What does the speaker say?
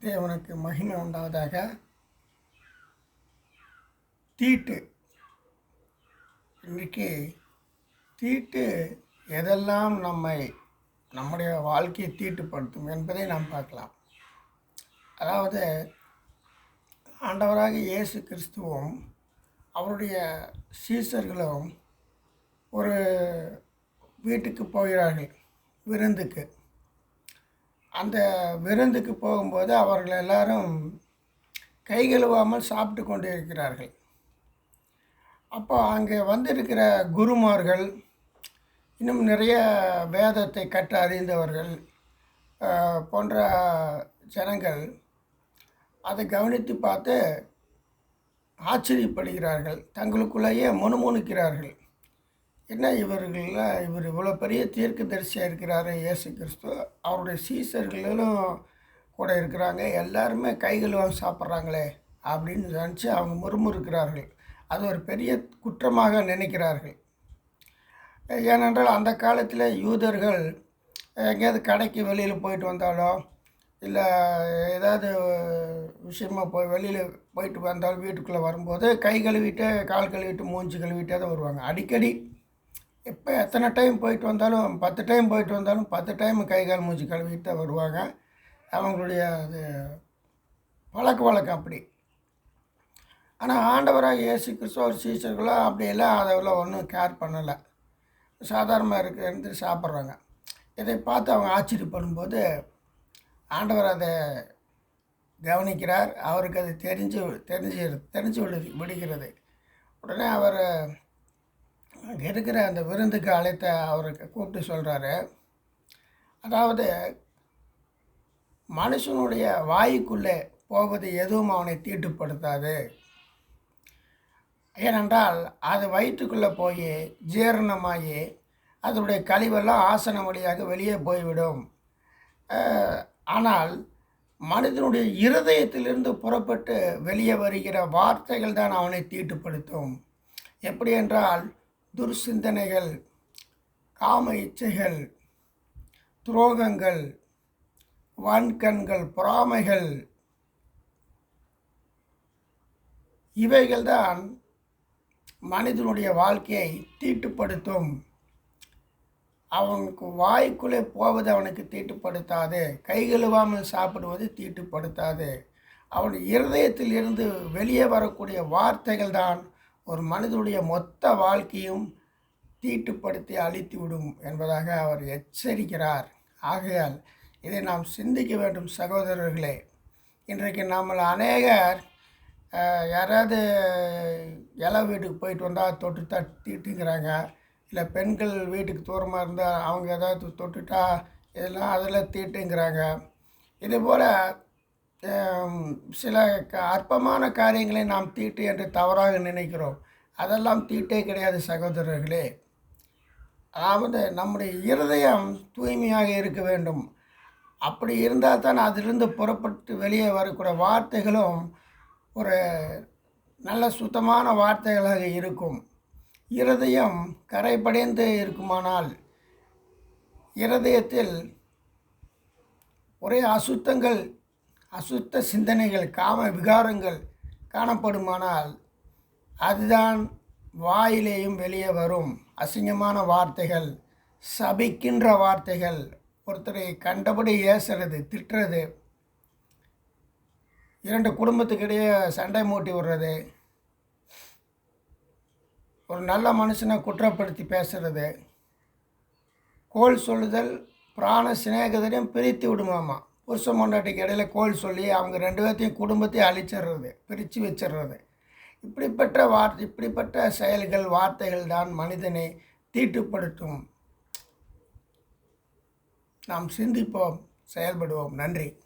தேவனுக்கு மகிமை உண்டாவதாக. தீட்டு. இன்றைக்கி தீட்டு எதெல்லாம் நம்மை நம்முடைய வாழ்க்கையை தீட்டுப்படுத்தும் என்பதை நாம் பார்க்கலாம். அதாவது ஆண்டவராக இயேசு கிறிஸ்துவும் அவருடைய சீசர்களும் ஒரு வீட்டுக்கு போகிறார்கள் விருந்துக்கு. அந்த விருந்துக்கு போகும்போது அவர்கள் எல்லாரும் கை கழுவாமல் சாப்பிட்டு கொண்டு இருக்கிறார்கள். அப்போ அங்கே வந்திருக்கிற குருமார்கள் இன்னும் நிறைய வேதத்தை கற்று அறிந்தவர்கள் போன்ற ஜனங்கள் அதை கவனித்து பார்த்து ஆச்சரியப்படுகிறார்கள். தங்களுக்குள்ளேயே முணுமுணுக்கிறார்கள். என்ன இவர்கள்லாம் இவர் இவ்வளோ பெரிய தீர்க்க தரிசியாக இருக்கிறாரு இயேசு கிறிஸ்து. அவருடைய சீசர்களும் கூட இருக்கிறாங்க. எல்லாருமே கைகளும் சாப்பிட்றாங்களே அப்படின்னு நினச்சி அவங்க முறுமுறுக்கிறார்கள். அது ஒரு பெரிய குற்றமாக நினைக்கிறார்கள். ஏனென்றால் அந்த காலத்தில் யூதர்கள் எங்கேயாவது கடைக்கு வெளியில் போயிட்டு வந்தாலோ இல்லை ஏதாவது விஷயமா போய் வெளியில் போயிட்டு வந்தாலும் வீட்டுக்குள்ளே வரும்போது கை கழுவிட்டு கால் கழுவிட்டு மூஞ்சி கழுவிட்டே தான் வருவாங்க. அடிக்கடி எப்போ எத்தனை டைம் போயிட்டு வந்தாலும் பத்து டைம் போயிட்டு வந்தாலும் பத்து டைம் கை கால் மூச்சு கழுவிட்டு தான் வருவாங்க. அவங்களுடைய அது பழக்க வழக்கம் அப்படி. ஆனால் ஆண்டவராக இயேசு கிறிஸ்துவர் சீசர்களோ அப்படியெல்லாம் அதெல்லாம் ஒன்றும் கேர் பண்ணலை. சாதாரணமாக இருக்கு இருந்து சாப்பிட்றாங்க. இதை பார்த்து அவங்க ஆச்சரியப்படும்போது ஆண்டவர் அதை கவனிக்கிறார். அவருக்கு அது தெரிஞ்சு தெரிஞ்சு தெரிஞ்சு விடு விடுகிறது. உடனே அவர் அங்கே இருக்கிற அந்த விருந்துக்கு அழைத்த அவருக்கு கூப்பிட்டு சொல்கிறாரு அதாவது மனுஷனுடைய வாய்க்குள்ளே போவது எதுவும் அவனை தீட்டுப்படுத்தாது. ஏனென்றால் அது வயிற்றுக்குள்ளே போய் ஜீரணமாகி அதனுடைய கழிவெல்லாம் ஆசனம் வழியாக வெளியே போய்விடும். ஆனால் மனிதனுடைய இருதயத்திலிருந்து புறப்பட்டு வெளியே வருகிற வார்த்தைகள் தான் அவனை தீட்டுப்படுத்தும். எப்படி என்றால் துர்சிந்தனைகள் காம இச்சைகள் துரோகங்கள் வன்கண்கள் பொறாமைகள் இவைகள்தான் மனிதனுடைய வாழ்க்கையை தீட்டுப்படுத்தும். அவனுக்கு வாய்க்குள்ளே போவது அவனுக்கு தீட்டுப்படுத்தாது. கை கழுவாமல் சாப்பிடுவது தீட்டுப்படுத்தாது. அவன் இருதயத்தில் இருந்து வெளியே வரக்கூடிய வார்த்தைகள் தான் ஒரு மனிதனுடைய மொத்த வாழ்க்கையும் தீட்டுப்படுத்தி அழித்து விடும் என்பதாக அவர் எச்சரிக்கிறார். ஆகையால் இதை நாம் சிந்திக்க வேண்டும் சகோதரர்களே. இன்றைக்கு நம்மள அநேகர் யாராவது இலை வீட்டுக்கு போயிட்டு வந்தால் தொட்டு தட்டிட்டுங்கிறாங்க இல்லை பெண்கள் வீட்டுக்கு தூரமாக இருந்தால் அவங்க ஏதாவது தொட்டுட்டா இதெல்லாம் அதில் தீட்டுங்கிறாங்க. இதுபோல் சில க- அற்பமான காரியங்களை நாம் தீட்டு என்று தவறாக நினைக்கிறோம். அதெல்லாம் தீட்டே கிடையாது சகோதரர்களே. அதாவது நம்முடைய இருதயம் தூய்மையாக இருக்க வேண்டும். அப்படி இருந்தால் தான் அதிலிருந்து புறப்பட்டு வெளியே வரக்கூடிய வார்த்தைகளும் ஒரு நல்ல சுத்தமான வார்த்தைகளாக இருக்கும். இருதயம் கரைபடைந்து இருக்குமானால் இருதயத்தில் ஒரே அசுத்தங்கள் அசுத்த சிந்தனைகள் காம விகாரங்கள் காணப்படுமானால் அதுதான் வாயிலேயும் வெளியே வரும். அசிங்கமான வார்த்தைகள் சபிக்கின்ற வார்த்தைகள். ஒருத்தரை கண்டபடி ஏசுறது திட்டுறது. இரண்டு குடும்பத்துக்கிடையே சண்டை மூட்டி விடுறது. ஒரு நல்ல மனுஷனை குற்றப்படுத்தி பேசுறது. கோல் சொல்லுதல் பிராண சிநேகிதரையும் பிரித்து விடுமாமா? புருஷ மொண்டாட்டிக்கு இடையில கோல் சொல்லி அவங்க ரெண்டு பேர்த்தையும் குடும்பத்தையும் அழிச்சிடுறது பிரித்து வச்சிடுறது. இப்படிப்பட்ட வார்த்தை இப்படிப்பட்ட செயல்கள் வார்த்தைகள் தான் மனிதனை தீட்டுப்படுத்தும். நாம் சிந்திப்போம் செயல்படுவோம். நன்றி.